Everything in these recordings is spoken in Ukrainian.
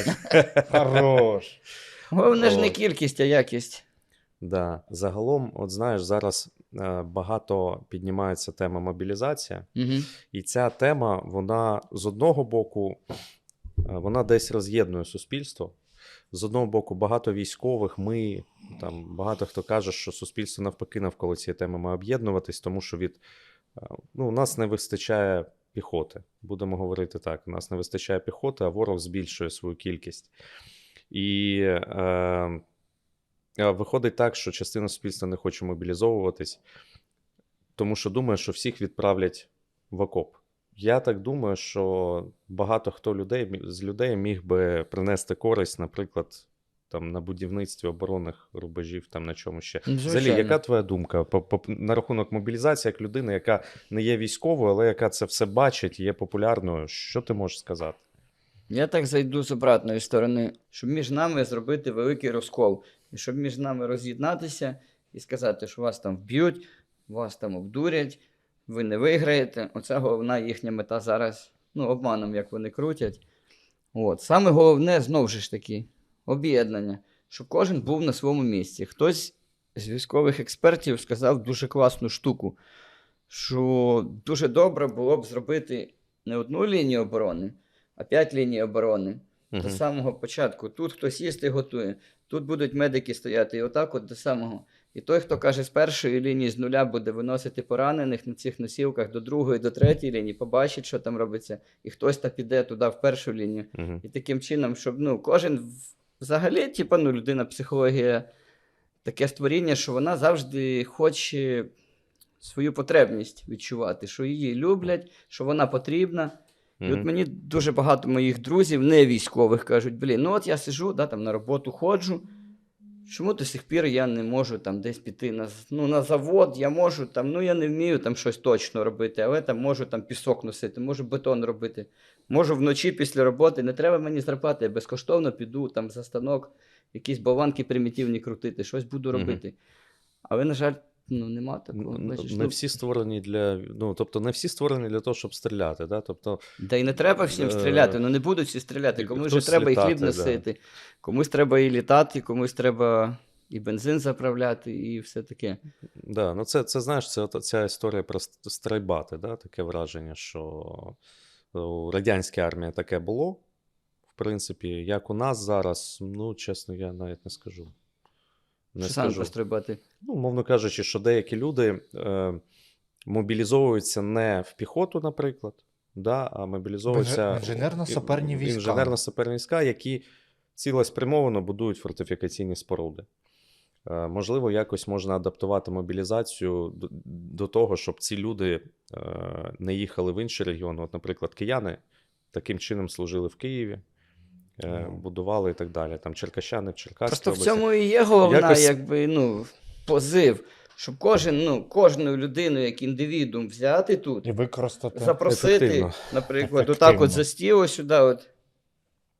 Хорош. Головне ж не кількість, а якість. Да. Загалом, от знаєш, зараз е, багато піднімається тема мобілізація, Угу. і ця тема, вона з одного боку, е, вона десь роз'єднує суспільство. З одного боку, багато військових, ми там багато хто каже, що суспільство навпаки навколо цієї теми має об'єднуватись, тому що від е, ну, у нас не вистачає піхоти. Будемо говорити так: у нас не вистачає піхоти, а ворог збільшує свою кількість. І е, е, виходить так, що частина суспільства не хоче мобілізовуватись, тому що думає, що всіх відправлять в окоп. Я так думаю, що багато хто людей з людей міг би принести користь, наприклад, там на будівництві оборонних рубежів, там на чому ще. Ну, Взагалі, яка твоя думка по, по, на рахунок мобілізації як людини, яка не є військовою, але яка це все бачить є популярною? Що ти можеш сказати? Я так зайду з обратної сторони, щоб між нами зробити великий розкол. І щоб між нами роз'єднатися і сказати, що вас там вб'ють, вас там обдурять, ви не виграєте. Оце головна їхня мета зараз. Ну, обманом, як вони крутять. От. Саме головне, знову ж таки, об'єднання, щоб кожен був на своєму місці. Хтось з військових експертів сказав дуже класну штуку, що дуже добре було б зробити не одну лінію оборони, а п'ять ліній оборони до самого початку. Тут хтось їсти готує, тут будуть медики стояти, і отак от до самого. І той, хто каже, з першої лінії з нуля буде виносити поранених на цих носілках до другої, до третьої лінії, побачить, що там робиться, і хтось та піде туди в першу лінію. Мгм. І таким чином, щоб ну, кожен взагалі, типа, ну, людина, психологія, таке створіння, що вона завжди хоче свою потребність відчувати, що її люблять, що вона потрібна. І от мені дуже багато моїх друзів, не військових, кажуть: блін, ну от я сижу, да, там на роботу ходжу. Чому до сих пір я не можу там десь піти на, ну, на завод, я можу там, ну я не вмію там щось точно робити, але там можу там пісок носити, можу бетон робити. Можу вночі після роботи, не треба мені зарплати, я безкоштовно піду там за станок, якісь баланки примітивні крутити, щось буду робити. Але, на жаль, ну нема такого. Бачиш, Не ну, всі створені для. Ну, тобто, не всі створені для того, щоб стріляти. Да? Тобто, Да і не треба всім Е, стріляти, ну не будуть всі стріляти. Комусь же треба і хліб літати, да. носити, комусь треба і літати, комусь треба і бензин заправляти, і все таке. да, ну це, це знаєш, це ця історія про ст- стрельбати, да? таке враження, що у радянській армії таке було. В принципі, як у нас зараз, ну, чесно, я навіть не скажу. Не Що саме скажу. пострибати? Ну, мовно кажучи, що деякі люди е, мобілізовуються не в піхоту, наприклад, да, а мобілізовуються інженерно-саперні війська. інженерно-саперні війська, які цілеспрямовано будують фортифікаційні споруди. Е, можливо, якось можна адаптувати мобілізацію до, до того, щоб ці люди е, не їхали в інші регіони. От, наприклад, кияни таким чином служили в Києві. Е. Будували і так далі. Там черкащани в Черкаській Просто в області. цьому і є головна, Якось- якби, ну, позив, щоб кожен, ну, кожну людину як індивідум взяти тут, І використати. запросити, Ефективно. наприклад, Ефективно. отак от за стіл сюди, от,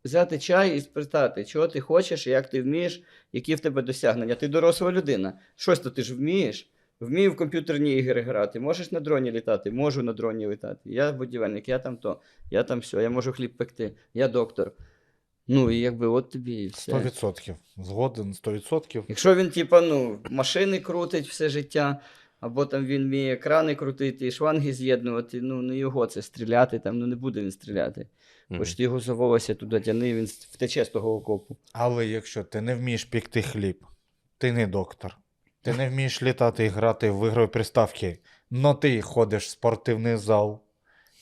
взяти чай і спитати, чого ти хочеш, як ти вмієш, які в тебе досягнення. Ти доросла людина. Щось то ти ж вмієш. Вмію в комп'ютерні ігри грати. Можеш на дроні літати? Можу на дроні літати. Я будівельник, я там то, я там все, я можу хліб пекти, я доктор. Ну, і якби от тобі і все. 100%. Згоден 100%. Якщо він, типа, ну, машини крутить все життя, або там він вміє крани крутити, і шланги з'єднувати, ну не його це стріляти, там ну не буде він стріляти. Хоч ти його за волосся туди тяни, він втече з того окопу. Але якщо ти не вмієш пікти хліб, ти не доктор. Ти не вмієш літати і грати в ігрові приставки, но ти ходиш в спортивний зал.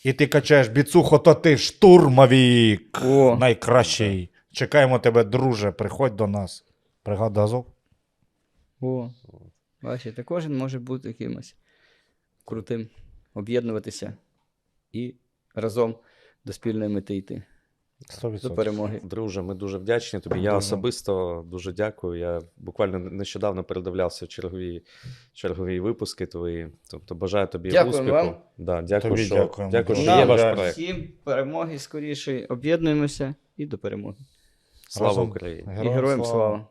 І ти качаєш біцухо, то ти штурмовік. О. Найкращий. Чекаємо тебе, друже. Приходь до нас. Бригада Азов. О, бачите, кожен може бути якимось крутим, об'єднуватися і разом до спільної мети йти, 100%. до перемоги. Друже, ми дуже вдячні тобі. Я Дуже. особисто дуже дякую. Я буквально нещодавно передивлявся чергові, чергові випуски твої. Тобто бажаю тобі дякую успіху. вам. Да, дякую, Тобі що, дякую, дякую, що є ваш проект. всім перемоги скоріше, об'єднуємося і до перемоги. Слава Україні! і героям слава.